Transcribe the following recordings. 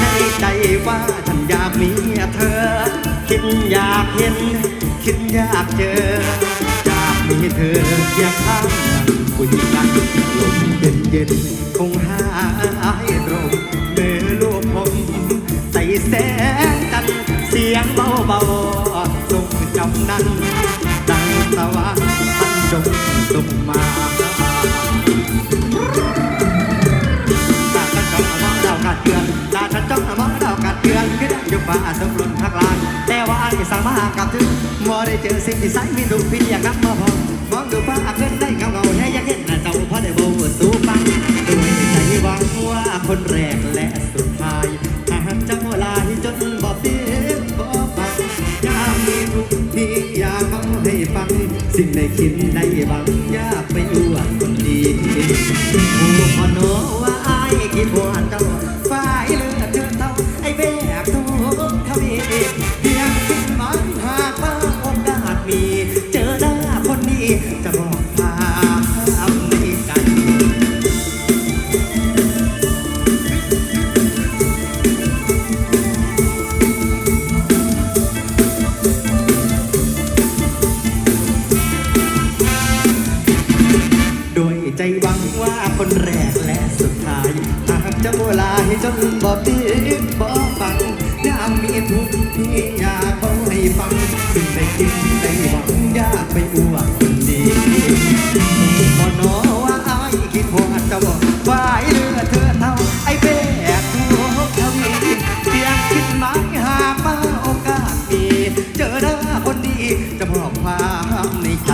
ในใจว่าฉันอยากมีเธอ คิดอยากเห็น คิดอยากเจอ อยากมีเธอเคียงข้างคุยกันลมเย็นเย็นๆคงหายตรงเมื่อลูกผมใส่แสงกันเสียงเบาๆส่งจำนั้นดังตะวันท่านจงสุขมา ตาฉันจ้องมองดาวกัดเกลือนคือได้อยู่ฟ้าสมรุนพักลานแต่ว่าอันที่สั่งมากับถึงมัวได้เจอสิ่งที่ใสมีดูพี่อยากนับมาพอมองดูฟ้าเพื่อนได้เงาเงาให้ยังเห็นหน้าเจ้าพอได้โบสู้ฟังด้วยใจหวังว่าคนแรกและสุดท้ายหากจะโมลายจนบ่เปียกบ่ฟังยามมีทุกที่อยากเมาให้ฟัง สิ่งในคิดในบังอยากไปอวดคนดี จะบอกพาทำในกันโดยใจหวังว่าคนแรกและสุดท้ายหากจะโบลาให้จนบอกตีบอกฟังยามมีทุกข์ที่อยากบอกให้ฟังซึ่งได้คิด ไม่หวังยากไม่อ้วกคนดีพอนอว่าอายคิดหอดจะบอายเรือเธอเท่าไอ้แบกหัวทวีเพียงคิดหมาหากมาโอกามีเจอหน้าคนดีจะบอกาในใจ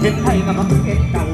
เห็นไทยมาพักเก่า